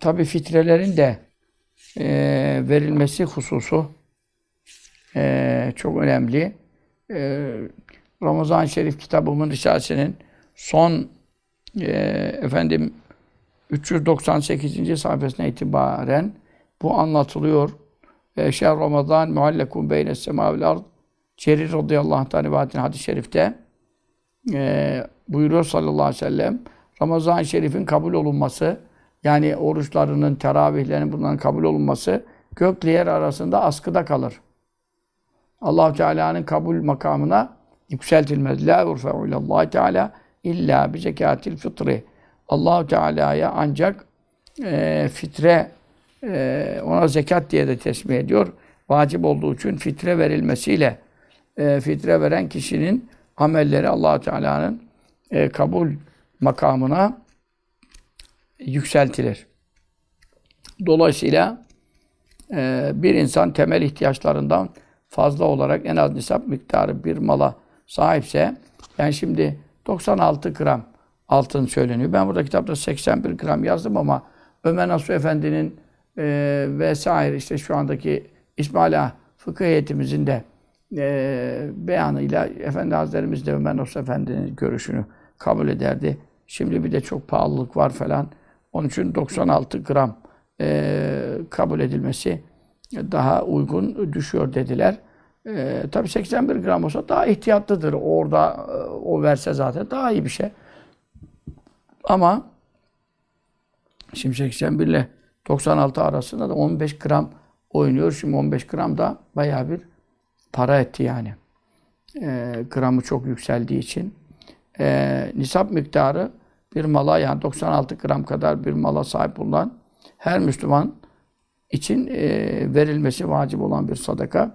tabi fitrelerin de e, verilmesi hususu e, çok önemli. E, Ramazan-ı Şerif kitabımın Risalesi'nin son e, efendim 398. sayfasına itibaren bu anlatılıyor. E, Şehr Ramazan muallekun beyne sema vel ard. Cerir radıyallahu rivayetin hadis-i şerifte e, buyuruyor sallallahu aleyhi ve sellem Ramazan-ı Şerif'in kabul olunması yani oruçlarının, teravihlerin bunların kabul olunması gökle yer arasında askıda kalır. allah Teala'nın kabul makamına yükseltilmez. La yurfe'u ilallahi Teala illa bi zekatil fıtri. allah Teala'ya ancak e, fitre e, ona zekat diye de tesmih ediyor. Vacip olduğu için fitre verilmesiyle e, fitre veren kişinin amelleri allah Teala'nın e, kabul makamına yükseltilir. Dolayısıyla e, bir insan temel ihtiyaçlarından fazla olarak en az nisap miktarı bir mala sahipse, yani şimdi 96 gram altın söyleniyor. Ben burada kitapta 81 gram yazdım ama Ömer Nasuh Efendi'nin e, vesaire işte şu andaki İsmail Ağa fıkıh heyetimizin de e, beyanıyla Efendi Hazretlerimiz de Ömer Nasuh Efendi'nin görüşünü kabul ederdi. Şimdi bir de çok pahalılık var falan. Onun için 96 gram e, kabul edilmesi daha uygun düşüyor dediler. E, tabii 81 gram olsa daha ihtiyatlıdır. Orada e, o verse zaten daha iyi bir şey. Ama şimdi 81 ile 96 arasında da 15 gram oynuyor. Şimdi 15 gram da bayağı bir para etti yani. E, gramı çok yükseldiği için. E, nisap miktarı bir mala yani 96 gram kadar bir mala sahip olan her Müslüman için e, verilmesi vacip olan bir sadaka.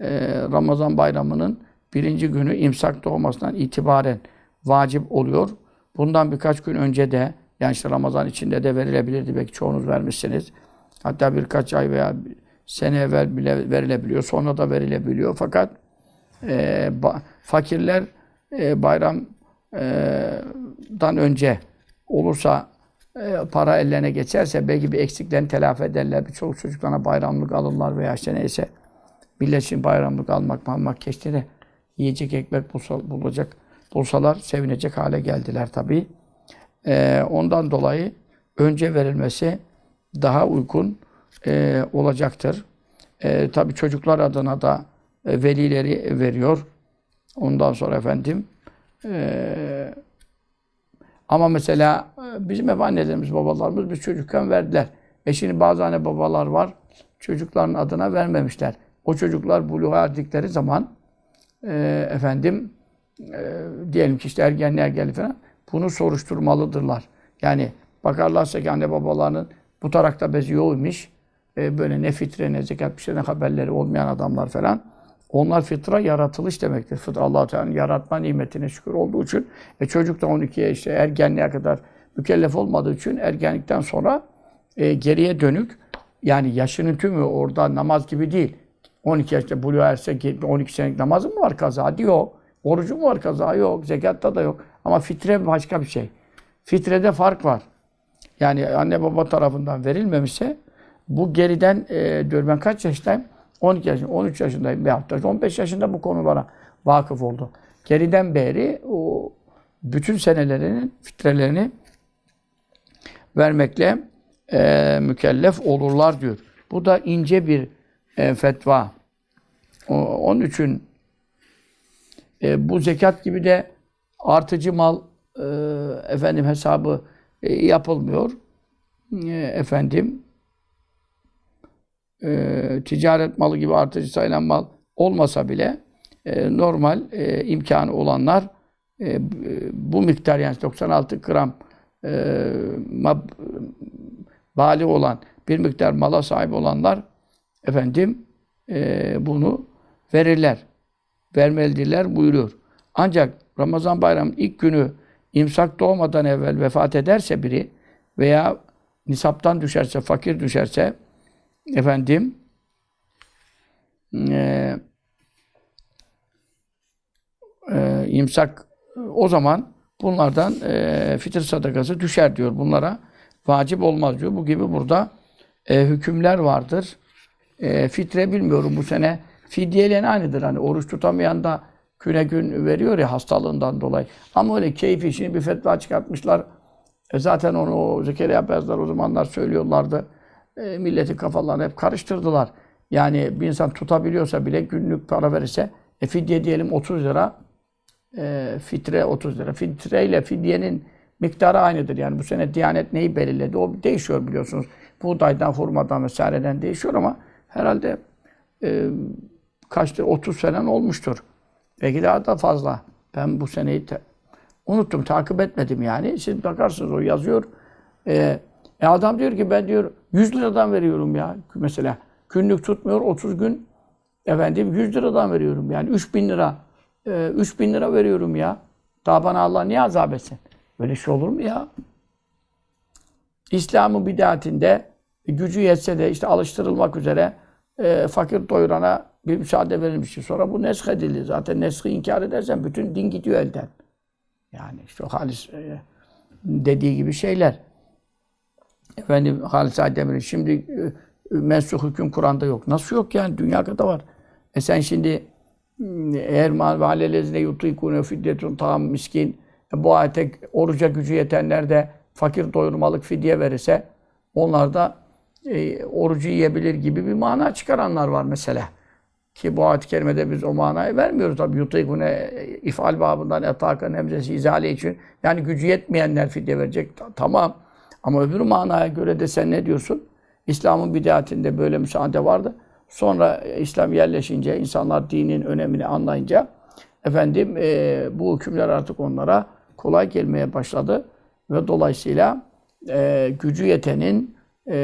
E, Ramazan bayramının birinci günü imsak doğmasından itibaren vacip oluyor. Bundan birkaç gün önce de yani işte Ramazan içinde de verilebilirdi. Belki çoğunuz vermişsiniz. Hatta birkaç ay veya sene evvel bile verilebiliyor. Sonra da verilebiliyor. Fakat e, ba, fakirler e, bayramdan önce olursa para ellerine geçerse belki bir eksiklerini telafi ederler. Birçok çocuklarına bayramlık alırlar veya işte neyse. Millet için bayramlık almak, almak geçti de yiyecek ekmek bulacak, bulsalar sevinecek hale geldiler tabii. E, ondan dolayı önce verilmesi daha uygun e, olacaktır. E, tabii çocuklar adına da velileri veriyor. Ondan sonra efendim e, ama mesela e, bizim ev annelerimiz, babalarımız biz çocukken verdiler. E şimdi bazı anne babalar var, çocukların adına vermemişler. O çocuklar buluğa erdikleri zaman e, efendim e, diyelim ki işte ergenliğe geldi falan bunu soruşturmalıdırlar. Yani bakarlarsa ki anne babalarının bu tarakta bezi yokmuş. E, böyle ne fitre ne zekat bir şeyden haberleri olmayan adamlar falan. Onlar fıtra yaratılış demektir. Fıtra allah Teala'nın yaratma nimetine şükür olduğu için. E çocuk da 12'ye işte ergenliğe kadar mükellef olmadığı için ergenlikten sonra e, geriye dönük yani yaşının tümü orada namaz gibi değil. 12 yaşta buluğa erse 12 senelik namazı mı var kaza? Yok. Orucu mu var kaza? Yok. Zekatta da yok. Ama fitre başka bir şey. Fitrede fark var. Yani anne baba tarafından verilmemişse bu geriden e, diyor ben kaç yaşındayım? 12 yaşında, 13 yaşındayım bir hafta. 15 yaşında bu konulara vakıf oldu. Geriden beri o bütün senelerinin fitrelerini vermekle e, mükellef olurlar diyor. Bu da ince bir e, fetva. O, onun için e, bu zekat gibi de artıcı mal e, efendim hesabı e, yapılmıyor. E, efendim e, ticaret malı gibi artıcı sayılan mal olmasa bile e, normal e, imkanı olanlar e, bu miktar yani 96 gram e, ma, bali olan bir miktar mala sahip olanlar efendim e, bunu verirler. Vermelidirler buyuruyor. Ancak Ramazan bayramı ilk günü imsak doğmadan evvel vefat ederse biri veya nisaptan düşerse, fakir düşerse efendim e, e, imsak o zaman bunlardan e, fitir sadakası düşer diyor. Bunlara vacip olmaz diyor. Bu gibi burada e, hükümler vardır. E, fitre bilmiyorum bu sene fidyeyle aynıdır. Hani oruç tutamayan da güne gün veriyor ya hastalığından dolayı. Ama öyle keyfi şimdi bir fetva çıkartmışlar. E zaten onu o Zekeriya Beyazlar o zamanlar söylüyorlardı. E, kafalarını hep karıştırdılar. Yani bir insan tutabiliyorsa bile günlük para verirse e, fidye diyelim 30 lira. E, fitre 30 lira. Fitre ile fidyenin miktarı aynıdır. Yani bu sene Diyanet neyi belirledi? O değişiyor biliyorsunuz. Buğdaydan, hurmadan vesaireden değişiyor ama herhalde e, kaçtır? 30 sene olmuştur. Belki daha da fazla. Ben bu seneyi te- unuttum, takip etmedim yani. Siz bakarsınız o yazıyor. E, e adam diyor ki ben diyor 100 liradan veriyorum ya mesela. Günlük tutmuyor 30 gün efendim 100 liradan veriyorum. Yani 3000 lira. E, 3000 lira veriyorum ya. Daha bana Allah niye azap etsin? Böyle şey olur mu ya? İslam'ın bidatinde gücü yetse de işte alıştırılmak üzere e, fakir doyurana bir müsaade verilmiştir. Sonra bu nesk edildi. Zaten neski inkar edersen bütün din gidiyor elden. Yani işte o Halis e, dediği gibi şeyler. Efendim Halis Aydemir'in şimdi e, mensuh hüküm Kur'an'da yok. Nasıl yok yani? Dünya kadar var. E sen şimdi m, eğer mahalelezine yutikune fidyetun tam miskin e, bu ayete oruca gücü yetenler de fakir doyurmalık fidye verirse onlar da e, orucu yiyebilir gibi bir mana çıkaranlar var mesela. Ki bu ayet-i kerimede biz o manayı vermiyoruz tabi. Yutikune ifal babından etakan hemzesi izale için. Yani gücü yetmeyenler fidye verecek. Ta- Tamam. Ama öbür manaya göre de sen ne diyorsun? İslam'ın bidatinde böyle müsaade vardı. Sonra e, İslam yerleşince, insanlar dinin önemini anlayınca efendim e, bu hükümler artık onlara kolay gelmeye başladı ve dolayısıyla e, gücü yetenin e,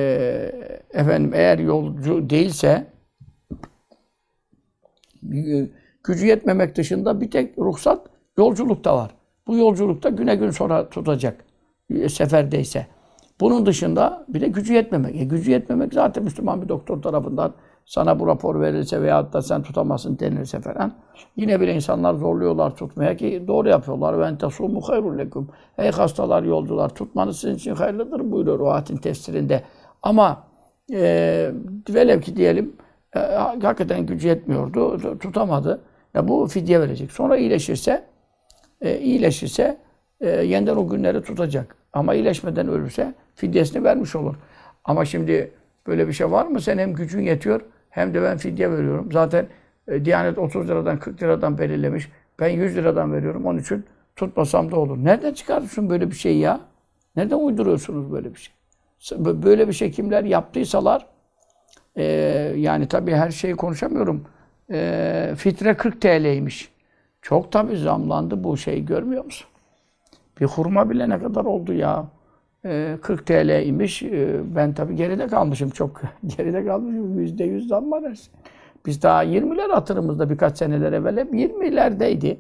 efendim eğer yolcu değilse gücü yetmemek dışında bir tek ruhsat yolculukta var. Bu yolculukta güne gün sonra tutacak e, seferdeyse. Bunun dışında bir de gücü yetmemek. E, gücü yetmemek zaten Müslüman bir doktor tarafından sana bu rapor verilse veyahut da sen tutamazsın denilirse falan. Yine bile insanlar zorluyorlar tutmaya ki doğru yapıyorlar. Ve entasumu hayrul lekum. Ey hastalar, yolcular tutmanız sizin için hayırlıdır buyuruyor ayetin tefsirinde. Ama e, velev ki diyelim e, hakikaten gücü yetmiyordu, tu- tutamadı. Ya bu fidye verecek. Sonra iyileşirse e, iyileşirse e, yeniden o günleri tutacak. Ama iyileşmeden ölürse fidyesini vermiş olur. Ama şimdi böyle bir şey var mı? Sen hem gücün yetiyor hem de ben fidye veriyorum. Zaten e, Diyanet 30 liradan 40 liradan belirlemiş. Ben 100 liradan veriyorum. Onun için tutmasam da olur. Nereden çıkartıyorsun böyle bir şey ya? Nereden uyduruyorsunuz böyle bir şey? Böyle bir şey kimler yaptıysalar e, yani tabii her şeyi konuşamıyorum. E, fitre 40 TL'ymiş. Çok tabii zamlandı bu şey görmüyor musun? Bir hurma bile ne kadar oldu ya? Ee, 40 TL imiş. Ee, ben tabii geride kalmışım. Çok geride kalmışım. Yüzde yüz zam var her şey. Biz daha 20'ler hatırımızda birkaç seneler evvel hep 20'lerdeydi.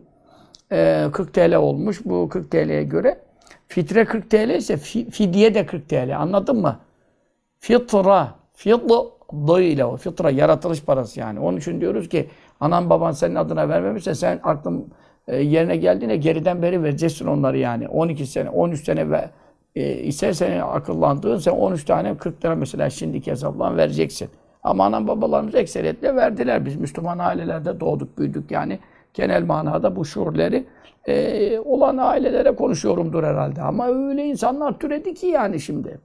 Ee, 40 TL olmuş. Bu 40 TL'ye göre. Fitre 40 TL ise fi- fidye de 40 TL. Anladın mı? Fitra. Fidda ile o. Fitra yaratılış parası yani. Onun için diyoruz ki anan baban senin adına vermemişse sen aklın e, yerine geldiğinde geriden beri vereceksin onları yani. 12 sene, 13 sene ve e, ise senin akıllandığın sen 13 tane 40 lira mesela şimdiki hesapla vereceksin. Ama anan babalarımız ekseriyetle verdiler. Biz Müslüman ailelerde doğduk, büyüdük yani. Genel manada bu şuurları e, olan ailelere konuşuyorumdur herhalde. Ama öyle insanlar türedi ki yani şimdi.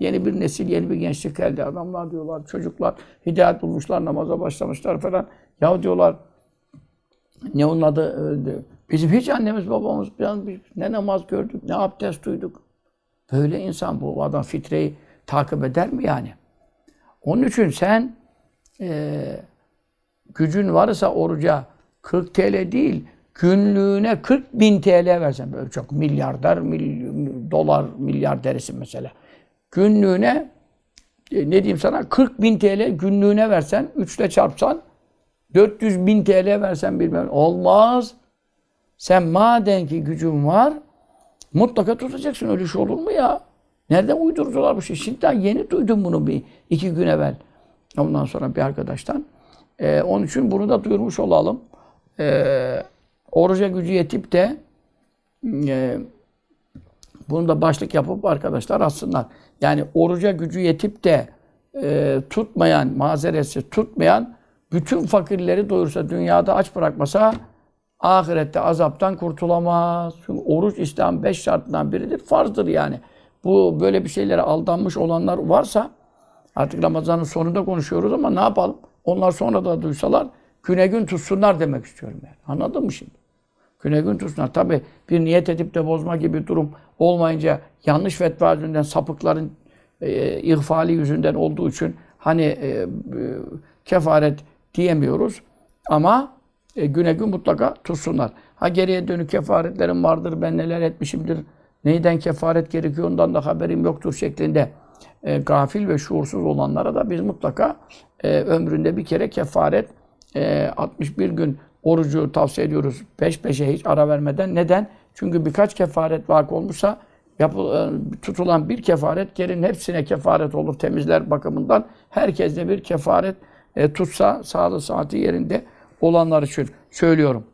Yeni bir nesil, yeni bir gençlik geldi. Adamlar diyorlar, çocuklar hidayet bulmuşlar, namaza başlamışlar falan. Ya diyorlar, ne onun adı? e, Bizim hiç annemiz babamız ne namaz gördük, ne abdest duyduk. Böyle insan bu adam fitreyi takip eder mi yani? Onun için sen e, gücün varsa oruca 40 TL değil, günlüğüne 40 bin TL versen böyle çok milyarder, mil- dolar milyarderisin mesela. Günlüğüne e, ne diyeyim sana 40 bin TL günlüğüne versen 3 ile çarpsan 400 bin TL versen bilmem olmaz. Sen maden ki gücün var mutlaka tutacaksın. Öyle şey olur mu ya? Nereden uydurdular bu şey? Şimdi daha yeni duydum bunu bir iki gün evvel. Ondan sonra bir arkadaştan. Ee, onun için bunu da duyurmuş olalım. Ee, oruca gücü yetip de e, Bunu da başlık yapıp arkadaşlar atsınlar. Yani oruca gücü yetip de e, tutmayan, mazeretsiz tutmayan bütün fakirleri doyursa, dünyada aç bırakmasa ahirette azaptan kurtulamaz. Çünkü oruç İslam beş şartından biridir. Farzdır yani. Bu böyle bir şeylere aldanmış olanlar varsa artık Ramazan'ın sonunda konuşuyoruz ama ne yapalım? Onlar sonra da duysalar güne gün tutsunlar demek istiyorum yani. Anladın mı şimdi? Güne gün tutsunlar. Tabi bir niyet edip de bozma gibi durum olmayınca yanlış fetva yüzünden sapıkların e, ihfali yüzünden olduğu için hani e, e, kefaret diyemiyoruz. Ama e, güne gün mutlaka tutsunlar. Ha geriye dönük kefaretlerim vardır, ben neler etmişimdir, neyden kefaret gerekiyor ondan da haberim yoktur şeklinde e, gafil ve şuursuz olanlara da biz mutlaka e, ömründe bir kere kefaret e, 61 gün orucu tavsiye ediyoruz. Peş peşe hiç ara vermeden. Neden? Çünkü birkaç kefaret vakı olmuşsa yapı, e, tutulan bir kefaret gelin hepsine kefaret olur temizler bakımından. Herkes de bir kefaret e, tutsa sağlığı saati yerinde olanlar için söylüyorum.